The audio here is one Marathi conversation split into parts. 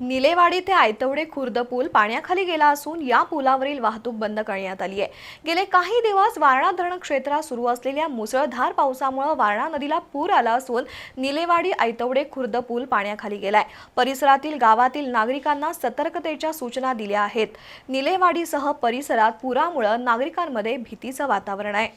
निलेवाडी ते आयतवडे खुर्द पूल पाण्याखाली गेला असून या पुलावरील वाहतूक बंद करण्यात आली आहे. गेले काही दिवस वारणा धरण क्षेत्रात सुरू असलेल्या मुसळधार पावसामुळे वारणा नदीला पूर आला असून निलेवाडी आयतवडे खुर्द पूल पाण्याखाली गेलाय. परिसरातील गावातील नागरिकांना सतर्कतेच्या सूचना दिल्या आहेत. निलेवाडीसह परिसरात पुरामुळे नागरिकांमध्ये भीतीचं वातावरण आहे.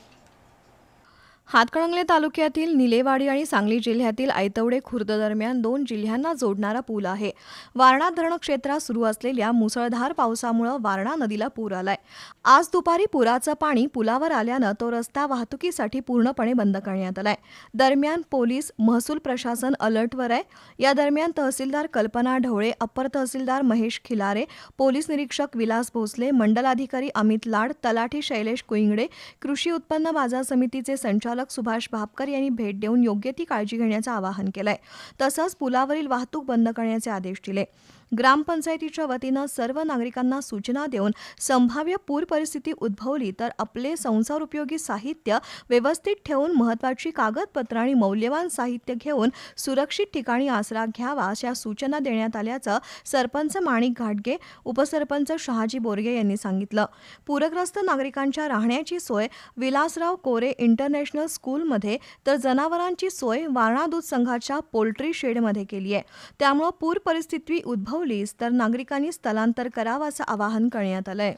हातकणंगले तालुक्यातील निलेवाडी आणि सांगली जिल्ह्यातील आयतवडे खुर्द दरम्यान दोन जिल्ह्यांना जोडणारा पूल आहे. वारणा धरण क्षेत्रात सुरू असलेल्या मुसळधार पावसामुळे वारणा नदीला पूर आलाय. आज दुपारी पुराचं पाणी पुलावर आल्यानं तो रस्ता वाहतुकीसाठी पूर्णपणे बंद करण्यात आलाय. दरम्यान पोलीस महसूल प्रशासन अलर्टवर आहे. या दरम्यान तहसीलदार कल्पना ढवळे अप्पर तहसीलदार महेश खिलारे पोलीस निरीक्षक विलास भोसले मंडलाधिकारी अमित लाड तलाठी शैलेश कुईंगडे कृषी उत्पन्न बाजार समितीचे संचालक सुभाष भापकर यांनी भेट देऊन योग्य ती काळजी घेण्याचं आवाहन केलंय. तसंच पुलावरील वाहतूक बंद करण्याचे आदेश दिले. ग्रामपंचायतीच्या वतीनं सर्व नागरिकांना सूचना देऊन संभाव्य पूर परिस्थिती उद्भवली तर आपले संसारोपयोगी साहित्य व्यवस्थित ठेवून महत्वाची कागदपत्र आणि मौल्यवान साहित्य घेऊन सुरक्षित ठिकाणी आसरा घ्यावा अशा सूचना देण्यात आल्याचं सरपंच माणिक घाटगे उपसरपंच शहाजी बोरगे यांनी सांगितलं. पूरग्रस्त नागरिकांच्या राहण्याची सोय विलासराव कोरे इंटरनॅशनल स्कूलमध्ये तर जनावरांची सोय वारणा दूध संघाच्या पोल्ट्री शेडमध्ये केली आहे. त्यामुळं पूर परिस्थिती उद्भवलीच तर नागरिकांनी स्थलांतर करावं असं आवाहन करण्यात आलंय.